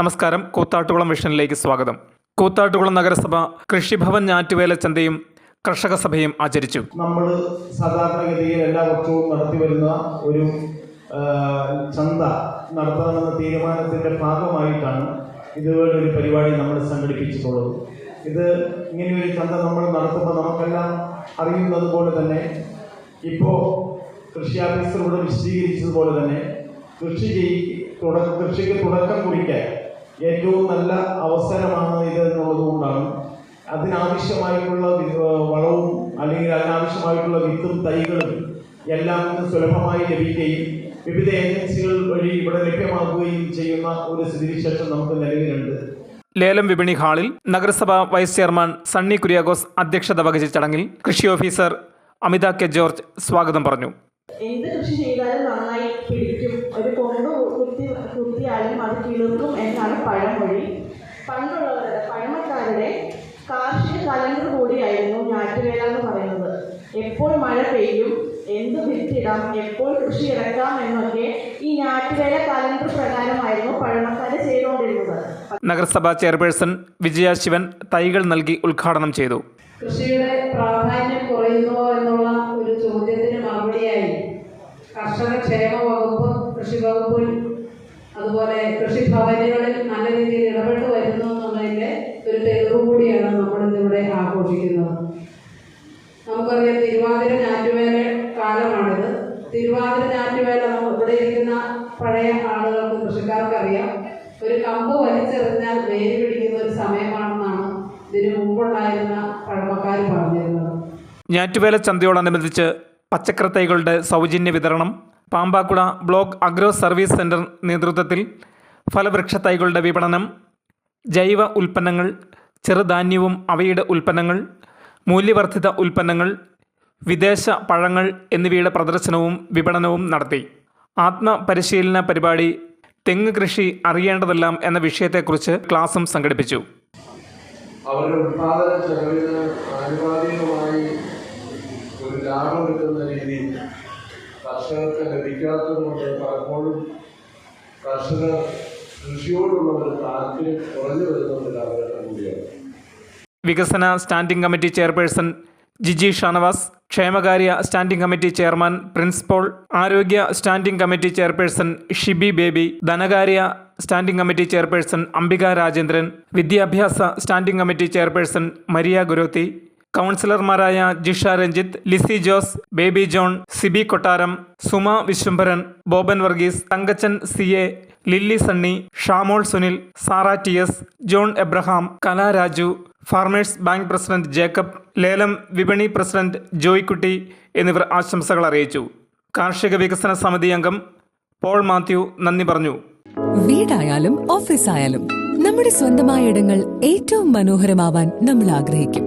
നമസ്കാരം. കൂത്താട്ടുകുളം വിഷനിലേക്ക് സ്വാഗതം. കൂത്താട്ടുകുളം നഗരസഭ കൃഷിഭവൻ ഞാറ്റുവേല ചന്തയും കർഷക സഭയും ആചരിച്ചു. നമ്മൾ സാധാരണഗതിയിൽ എല്ലാ വർഷവും നടത്തി വരുന്ന ഒരു ചന്ത നടത്തണമെന്ന തീരുമാനത്തിന്റെ ഭാഗമായിട്ടാണ് ഇതുപോലെ ഒരു പരിപാടി നമ്മൾ സംഘടിപ്പിച്ചിട്ടുള്ളത്. ഇത് ഇങ്ങനെയൊരു ചന്ത നമ്മൾ നടത്തുമ്പോൾ നമുക്കെല്ലാം അറിയുന്നത് പോലെ തന്നെ ഇപ്പോൾ കൃഷി ഓഫീസറോട് വിശദീകരിച്ചതുപോലെ തന്നെ കൃഷി ചെയ് തുടക്ക കൃഷിക്ക് തുടക്കം കുറിക്കാൻ ഏറ്റവും നല്ല അവസരമാണ് ഇത് എന്നുള്ളത് കൊണ്ടാണ്. അതിനാവശ്യമായിട്ടുള്ള വളവും അല്ലെങ്കിൽ അതിനാവശ്യമായിട്ടുള്ള വിത്തും തൈകളും എല്ലാം ഇന്ന് സുലഭമായി ലഭിക്കുകയും വിവിധ ഏജൻസികൾ വഴി ഇവിടെ ലഭ്യമാക്കുകയും ചെയ്യുന്ന ഒരു സ്ഥിതിവിശേഷം നമുക്ക് നിലവിലുണ്ട്. ലേലം വിപണി ഹാളിൽ നഗരസഭാ വൈസ് ചെയർമാൻ സണ്ണി കുര്യാഗോസ് അധ്യക്ഷത വഹിച്ച ചടങ്ങിൽ കൃഷി ഓഫീസർ അമിത കെ ജോർജ് സ്വാഗതം പറഞ്ഞു. എന്ത് കൃഷി ചെയ്താലും നന്നായി പിടിക്കും ഒരു കൊമ്പ് കുത്തി കുത്തിയാലും അത് കിളിർക്കും എന്നാണ് പഴമൊഴി. പണ്ടുള്ളവരുടെ പഴമക്കാരുടെ കാർഷിക കലണ്ടർ കൂടിയായിരുന്നു ഞാറ്റുവേല എന്ന് പറയുന്നത്. എപ്പോൾ മഴ പെയ്യും എന്ത് വിത്തിടാം എപ്പോൾ കൃഷി ഇറക്കാം എന്നൊക്കെ ഈ ഞാറ്റുവേല കലണ്ടർ പ്രകാരമായിരുന്നു പഴമക്കാരെ ചെയ്തുകൊണ്ടിരുന്നത്. നഗരസഭാ ചെയർപേഴ്സൺ വിജയ ശിവൻ തൈകൾ നൽകി ഉദ്ഘാടനം ചെയ്തു. കൃഷിയുടെ പ്രാധാന്യം അതുപോലെ കൃഷിഭവനുകളിൽ നല്ല രീതിയിൽ ഇടപെട്ട് വരുന്നു എന്നുള്ളതിന്റെ ഒരു തെളിവ് കൂടിയാണ് നമ്മളിന്നിവിടെ ആഘോഷിക്കുന്നത്. നമുക്കറിയാം തിരുവാതിര ഞാറ്റുവേല കാലമാണിത്. തിരുവാതിര ഞാറ്റുവേല ഇവിടെ ഇരിക്കുന്ന പഴയ ആളുകൾക്ക് കൃഷിക്കാർക്കറിയാം. ഒരു കമ്പ് വലിച്ചെറിഞ്ഞാൽ വേര് പിടിക്കുന്ന ഒരു സമയമാണെന്നാണ് ഇതിനു മുമ്പുണ്ടായിരുന്ന പഴമക്കാർ പറഞ്ഞിരുന്നത്. ഞാറ്റുവേല ചന്തയോടനുബന്ധിച്ച് പച്ചക്കറി തൈകളുടെ സൗജന്യ വിതരണം Pampakuda block agro service centre നേതൃത്വത്തിൽ ഫലവൃക്ഷ തൈകളുടെ വിപണനം ജൈവ ഉൽപ്പന്നങ്ങൾ ചെറുധാന്യവും അവയുടെ ഉൽപ്പന്നങ്ങൾ മൂല്യവർദ്ധിത ഉൽപ്പന്നങ്ങൾ വിദേശ പഴങ്ങൾ എന്നിവയുടെ പ്രദർശനവും വിപണനവും നടത്തി. ആത്മപരിശീലന പരിപാടി തെങ്ങ് കൃഷി അറിയേണ്ടതെല്ലാം എന്ന വിഷയത്തെക്കുറിച്ച് ക്ലാസും സംഘടിപ്പിച്ചു. അവരുടെ ഉത്പാദന ചെലവിന് ആനുപാതികമായി ഒരു ലാഭം കിട്ടുന്ന രീതിയിൽ കർഷകർക്ക് ലഭിക്കാത്തത് കൊണ്ട് പലപ്പോഴും കർഷകർ കൃഷിയോടുള്ള ഒരു താല്പര്യം കുറഞ്ഞു വരുന്ന കാലഘട്ടം കൂടിയാണ്. വികസന standing committee chairperson Jiji Shanavas ക്ഷേമകാര്യ സ്റ്റാൻഡിംഗ് കമ്മിറ്റി ചെയർമാൻ പ്രിൻസിപ്പോൾ ആരോഗ്യ standing committee chairperson Shibi Baby ധനകാര്യ standing committee chairperson Ambika Rajendran വിദ്യാഭ്യാസ സ്റ്റാൻഡിംഗ് കമ്മിറ്റി ചെയർപേഴ്സൺ മരിയ ഗുരോത്തി കൗൺസിലർമാരായ Jisha Ranjith Lizy Jose Baby John Sibi Kottaram Suma Viswambharan Boban Varghese Thankachan C A Lilly Sunny Shamol Sunil Sara T S John Abraham Kalaraju farmers bank president Jacob ലേലം വിപണി president Joykutty എന്നിവർ ആശംസകൾ അറിയിച്ചു. കാർഷിക വികസന സമിതി അംഗം പോൾ മാത്യു നന്ദി പറഞ്ഞു. വീടായാലും ഓഫീസായാലും നമ്മുടെ സ്വന്തമായ ഇടങ്ങൾ ഏറ്റവും മനോഹരമാവാൻ നമ്മൾ ആഗ്രഹിക്കും.